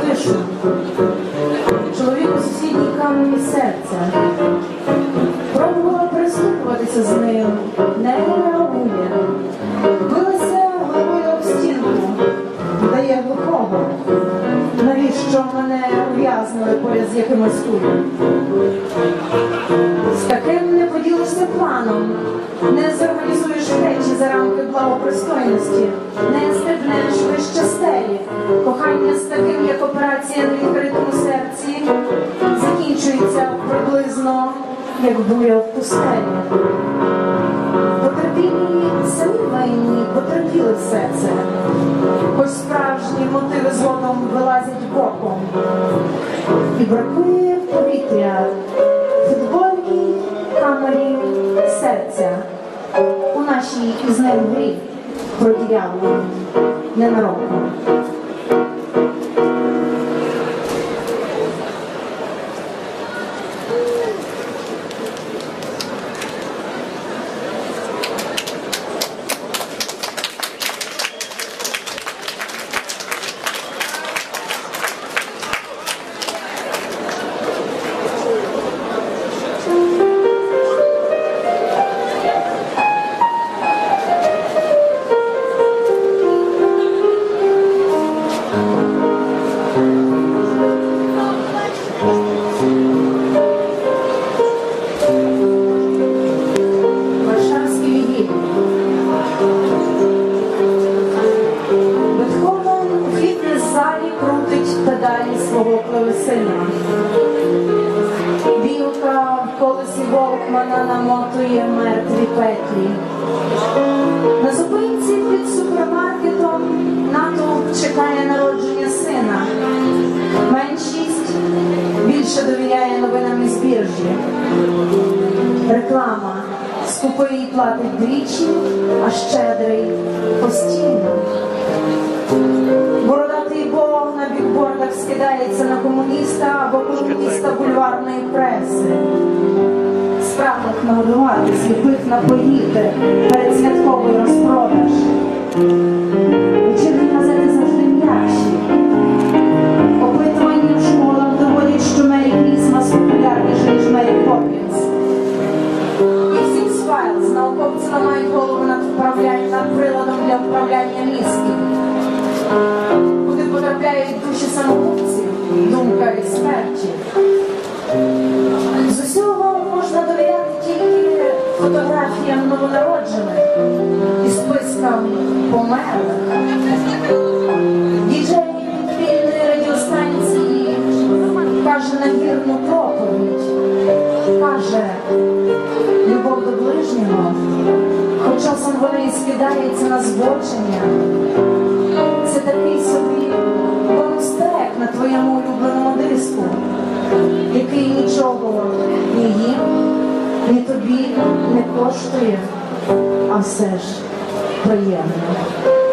Тишу. Чоловік у сусідній камені серця. Пробувала переступуватися з нею, не реагує. Билася головою об стінку, дає глухого. Навіщо мене ув'язнили поряд з якимось кулем? З таким не поділишся планом, не зорганізуєш речі за рамки благопристойності, не стрибнеш вище стелі. Кохання з таким, операція на відкритому серці, закінчується приблизно, як буя в пустелі. Потерпілі самі потерпіли все це, хоч справжні мотиви згодом вилазять боком. І бракує повітря в футбольній камері серця у нашій із ним грі продірявленій ненароком. Свого клавесина. Білка в колесі Волкмана намотує мертві петлі. На зупинці під супермаркетом натовп чекає народження сина. Меншість більше довіряє новинам із біржі. Реклама. Скупий платить двічі, а щедрий або комуніста бульварної преси. Справних нагодувати, сліпих напоїти перед святковий розпродаж. Вечірні газети завжди м'якші. Опитування в школах доводять, що Мері Крісмас популярніше, ніж Мері Поппінс. Місяць Файлз науковці ламають голову над вправлянням над приладом для вправляння мізків. Куди потрапляють душі самогубців, думка експертів. З усього можна довіряти тільки фотографіям новонароджених і спискам померлих. Діджей підпільної радіостанції каже навірну проповідь. Каже, любов до ближнього, хоч часом вони і скидаються на збочення. Тобі не коштує, а все ж приємно.